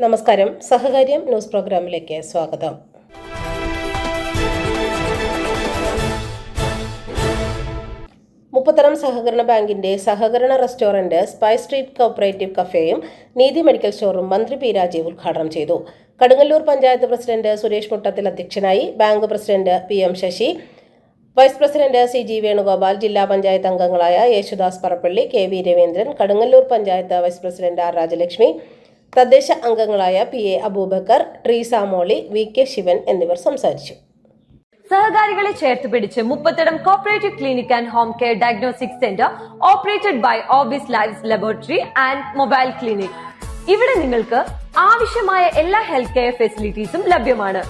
നമസ്കാരം. സഹകാര്യം ന്യൂസ് പ്രോഗ്രാമിലേക്ക് സ്വാഗതം. മുപ്പത്തറം സഹകരണ ബാങ്കിന്റെ സഹകരണ റെസ്റ്റോറന്റ് സ്പൈസ് സ്ട്രീറ്റ് കോപ്പറേറ്റീവ് കഫേയും നീതി മെഡിക്കൽ സ്റ്റോറും മന്ത്രി പി രാജീവ് ഉദ്ഘാടനം ചെയ്തു. കടുങ്ങല്ലൂർ പഞ്ചായത്ത് പ്രസിഡന്റ് സുരേഷ് മുട്ടത്തിൽ അധ്യക്ഷനായി bank president P M Sasi vice president C G Venugopal ജില്ലാ പഞ്ചായത്ത് അംഗങ്ങളായ Yesudas Parappally K V Raveendran Kadungallur panchayat vice president R Rajalakshmi തദ്ദേശ അംഗങ്ങളായ P A Abubakar Treesa Molly V K Shivan എന്നിവർ സംസാരിച്ചു. സഹകാരികളെ ചേർത്ത് പിടിച്ച് Muppathadam cooperative clinic and home care diagnostic centre operated by Obis lifes laboratory and mobile clinic ഇവിടെ നിങ്ങൾക്ക് ആവശ്യമായ എല്ലാ ഹെൽത്ത് കെയർ ഫെസിലിറ്റീസും ലഭ്യമാണ്.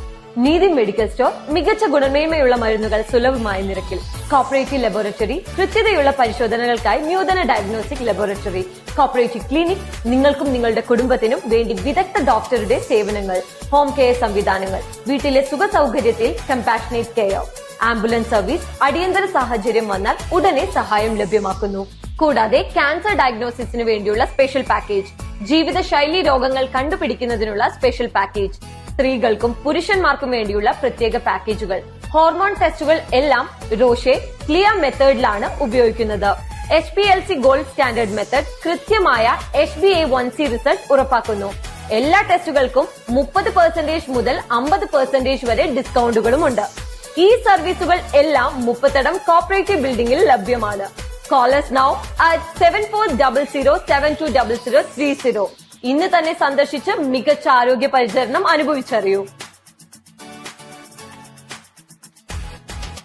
നീതി മെഡിക്കൽ സ്റ്റോർ മികച്ച ഗുണമേന്മയുള്ള മരുന്നുകൾ സുലഭമായ നിരക്കിൽ. കോപ്പറേറ്റീവ് ലബോറട്ടറി കൃത്യതയുള്ള പരിശോധനകൾക്കായി ന്യൂതന ഡയഗ്നോസ്റ്റിക് ലബോറട്ടറി കോപ്പറേറ്റീവ് ക്ലിനിക് നിങ്ങൾക്കും നിങ്ങളുടെ കുടുംബത്തിനും വേണ്ടി വിദഗ്ധ ഡോക്ടറുടെ സേവനങ്ങൾ ഹോം കെയർ സംവിധാനങ്ങൾ വീട്ടിലെ സുഖ സൗകര്യത്തിൽ കമ്പാഷനേറ്റ് കെയർ ആംബുലൻസ് സർവീസ് അടിയന്തര സാഹചര്യം വന്നാൽ ഉടനെ സഹായം ലഭ്യമാക്കുന്നു. കൂടാതെ ക്യാൻസർ ഡയഗ്നോസിസിന് വേണ്ടിയുള്ള സ്പെഷ്യൽ പാക്കേജ് ജീവിതശൈലി രോഗങ്ങൾ കണ്ടുപിടിക്കുന്നതിനുള്ള സ്പെഷ്യൽ പാക്കേജ് സ്ത്രീകൾക്കും പുരുഷന്മാർക്കും വേണ്ടിയുള്ള പ്രത്യേക പാക്കേജുകൾ. ഹോർമോൺ ടെസ്റ്റുകൾ എല്ലാം റോഷെ ക്ലിയർ മെത്തേഡിലാണ് ഉപയോഗിക്കുന്നത്. H P L C gold standard method കൃത്യമായ H B A one C result ഉറപ്പാക്കുന്നു. എല്ലാ ടെസ്റ്റുകൾക്കും മുപ്പത് പെർസെന്റേജ് മുതൽ അമ്പത് പെർസെന്റേജ് വരെ ഡിസ്കൗണ്ടുകളും ഉണ്ട്. ഈ സർവീസുകൾ എല്ലാം മുപ്പത്തടം കോപ്പറേറ്റീവ് ബിൽഡിംഗിൽ ലഭ്യമാണ്. Callers now at seven four double zero seven two double zero three zero ഇന്ന് തന്നെ സന്ദർശിച്ച് മികച്ച ആരോഗ്യ പരിചരണം അനുഭവിച്ചറിയൂ.